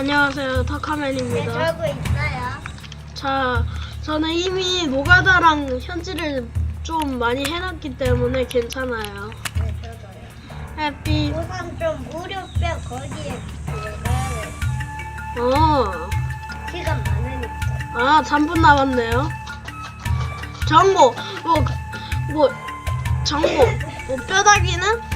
안녕하세요, 네, 터카맨입니다. 저고 있어요. 자, 저는 이미 노가다랑 현지를 좀 많이 해놨기 때문에 괜찮아요. 네, 저도요. 해피, 우선 좀 무료뼈 거기에 들어가야 돼. 어, 시간 많으니까. 아, 3분 남았네요. 정보, 뭐, 뭐, 정보, 뭐, 뼈다귀는, 는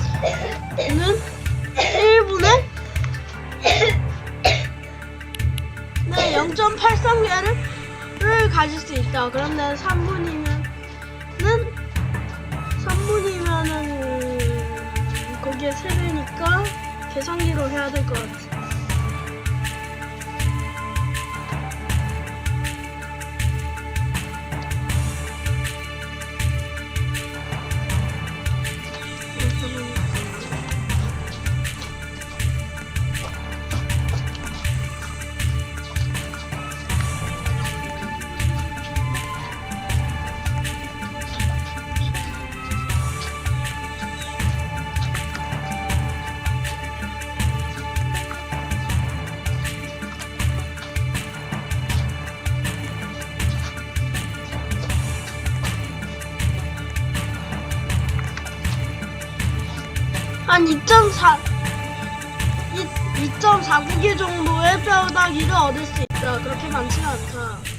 가질 수 있다. 그런데 3분이면은 3분이면은 거기에 3배니까 계산기로 해야 될 것 같아. 한 2.4 2.49개 정도의 뼈다귀를 얻을 수 있다. 그렇게 많지가 않다.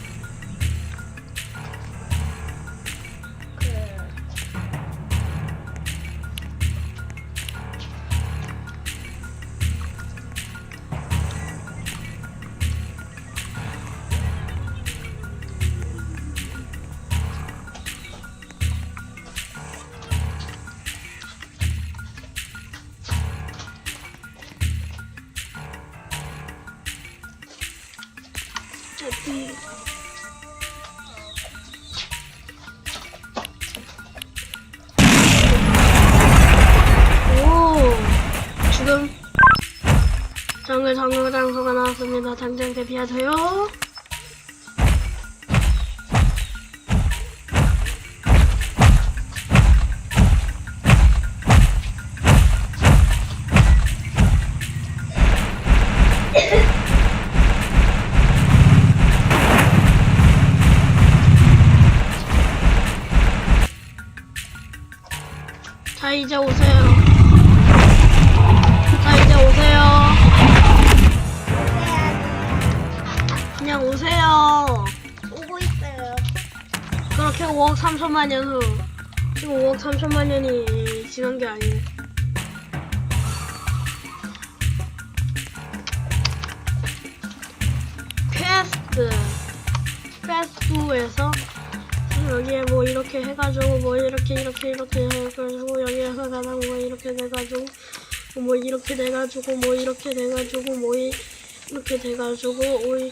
대피하세요. 그냥 오세요. 오고 있어요. 그렇게 5억 3천만 년 후. 지금 5억 3천만 년이 지난 게 아니에요. 퀘스트. 퀘스트에서 여기에 뭐 이렇게 해가지고 뭐 이렇게 이렇게 이렇게 해가지고 여기에서 가장 뭐 이렇게 돼가지고 뭐 이렇게 돼가지고 뭐 이렇게 돼가지고 뭐 이- 이렇게 돼가지고 오이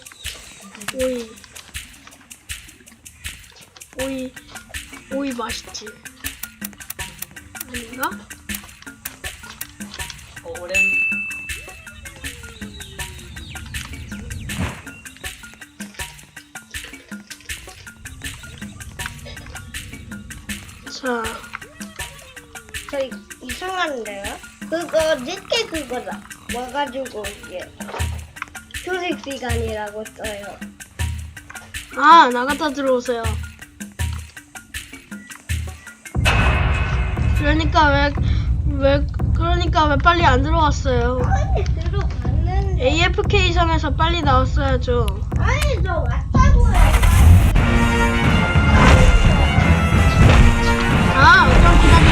오이 오이 오이 맛있지 아닌가? 오랜 자 저 이- 이상한데요? 그거 늦게 그거다. 와가지고 이게 휴식 시간이라고 써요. 아, 나갔다 들어오세요. 그러니까 왜, 왜, 그러니까 왜 빨리 안 들어왔어요? 아니 들어갔는데. AFK 섬에서 빨리 나왔어야죠. 아니 저 왔다고요. 아, 좀 기다려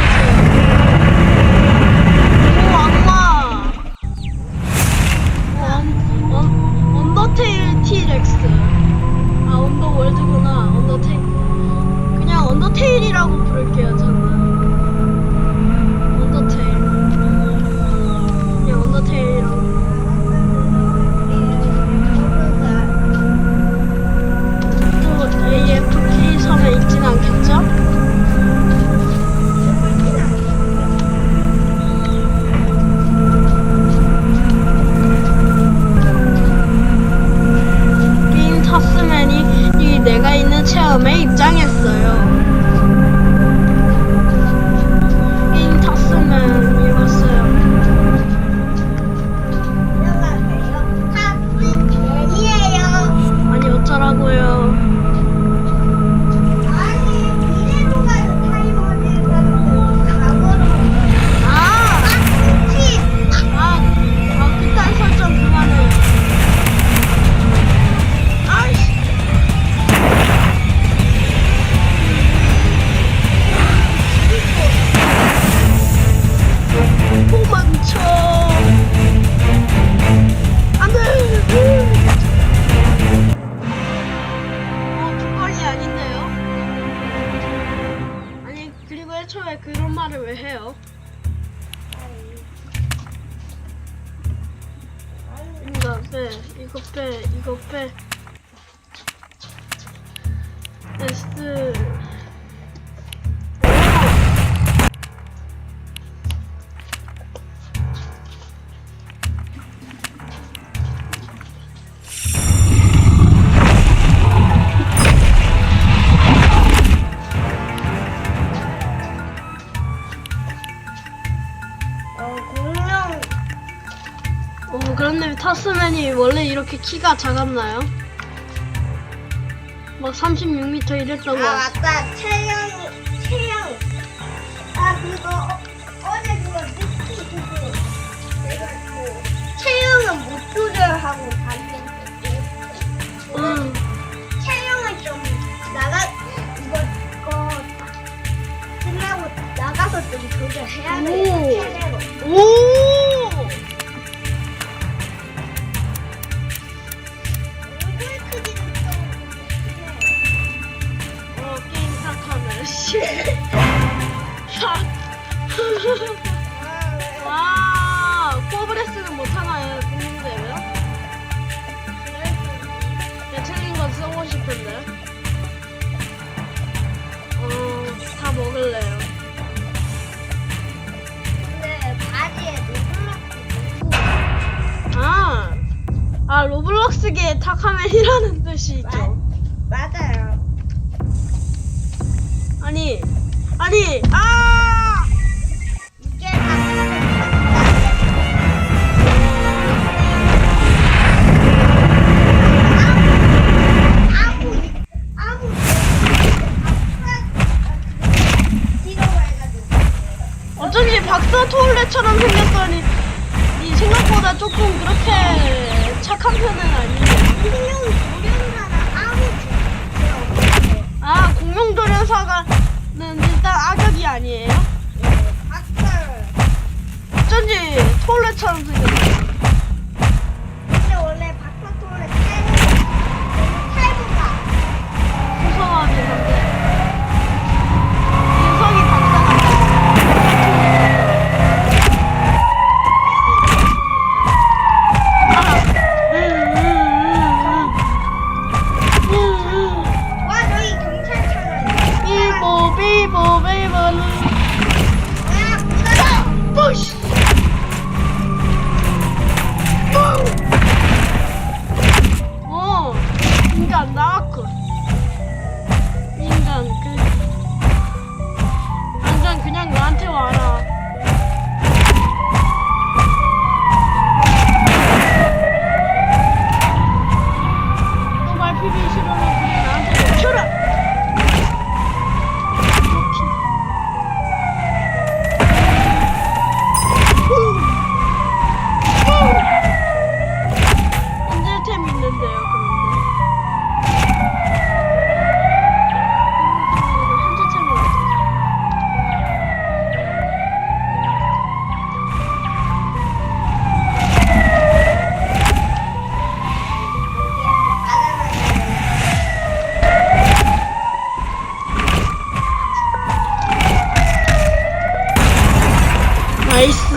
평소에 그런 말을 왜 해요? 이거 빼, 이거 빼, 이거 빼. 네, 에스. 타스맨이 원래 이렇게 키가 작았나요? 막 36m 이랬던 거 아. 맞다. 체형. 로블록스계 타카맨이라는 뜻이죠. 맞아요. 아니, 아니, 아! 이게 어쩐지 박사 토올레처럼 생겼더니, 이 생각보다 조금 그렇게 착한 편은 아니에요. 아, 공룡조련사가는 일단 악역이 아니에요? 어쩐지 토올레처럼 생겼어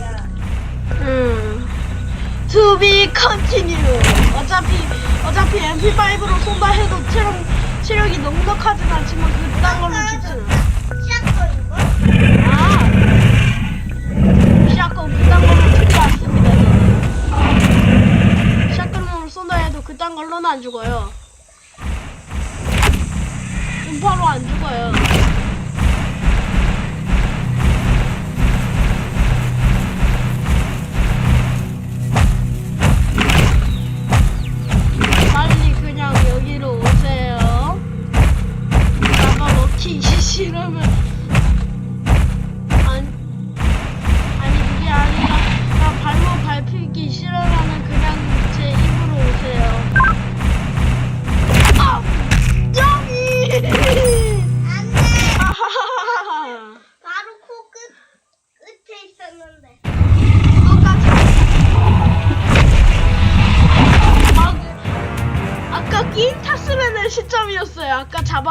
야, 음. To be continue. 어차피, 어차피 MP5로 쏜다 해도 체력, 체력이 넉넉하진 않지만 그딴 걸로 죽지는. 이거? 아! 샷건 그딴 걸로 죽지 않습니다, 저는. 샷건으로 쏜다 해도 그딴 걸로는 안 죽어요. 음파로 안 죽어요.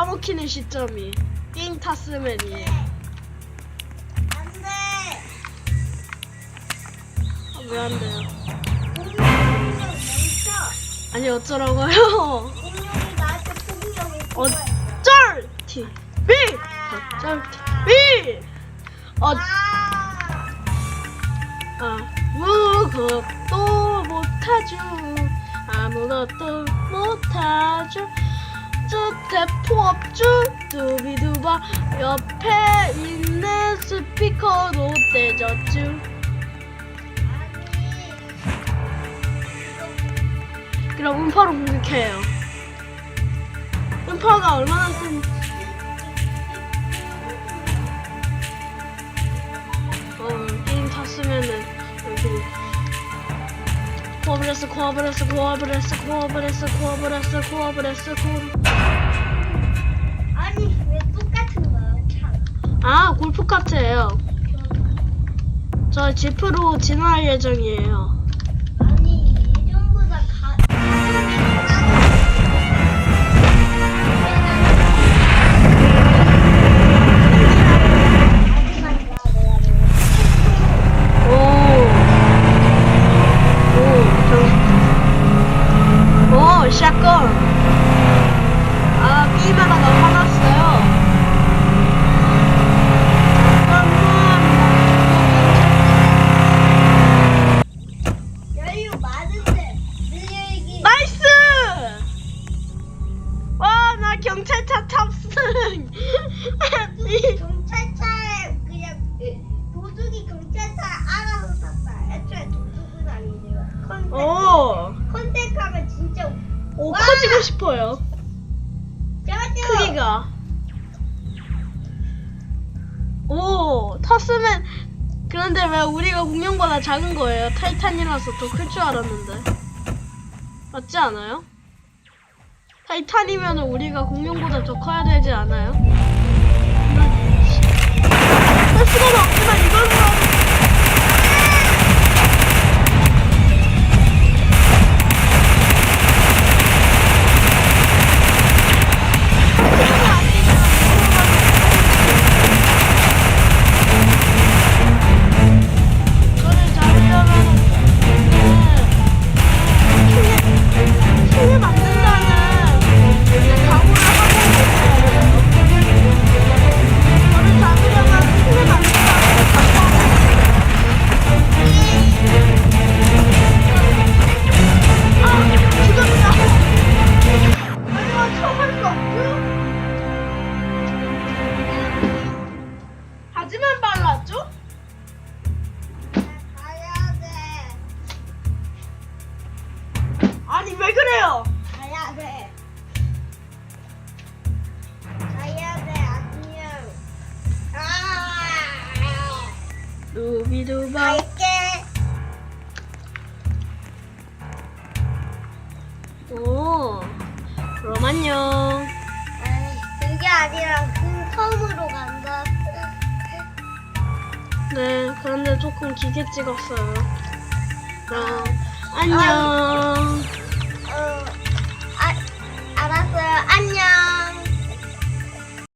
까 잡아먹히는 시점이. 게임 탔으면이. 안 돼! 아, 왜 안 돼요? 아니, 어쩌라고요? 공룡이 나한테 공룡을 어, 쏘아요. 쩔! TV! 어쩔 TV! 어, 아! 아무것도 못하죠. 아무것도 못하죠. 저 대포 없죠. 두비두바 옆에 있는 스피커도 떼졌죠. 그럼 음파로 공격해요. 음파가 얼마나 센? 코어브레스 코어브레스 코어브레스 코어브레스 코어브레스 코어브레스 코. 아니, 왜 똑같은 거야, 참. 아 골프 카트예요. 저 지프로 진화할 예정이에요. 오, 컨택하면 진짜 오, 와! 커지고 싶어요. 저저 크기가. 오, 탔으면, 그런데 왜 우리가 공룡보다 작은 거예요? 타이탄이라서 더 클 줄 알았는데. 맞지 않아요? 타이탄이면 우리가 공룡보다 더 커야 되지 않아요? 할 수가 없지만 이걸 뭐. 저 비두바 갈게. 오 그럼 안녕 아이, 그게 아니라 그 섬으로 간다. 네 그런데 조금 기계 찍었어요 그럼 안녕 어, 아, 알았어요. 안녕.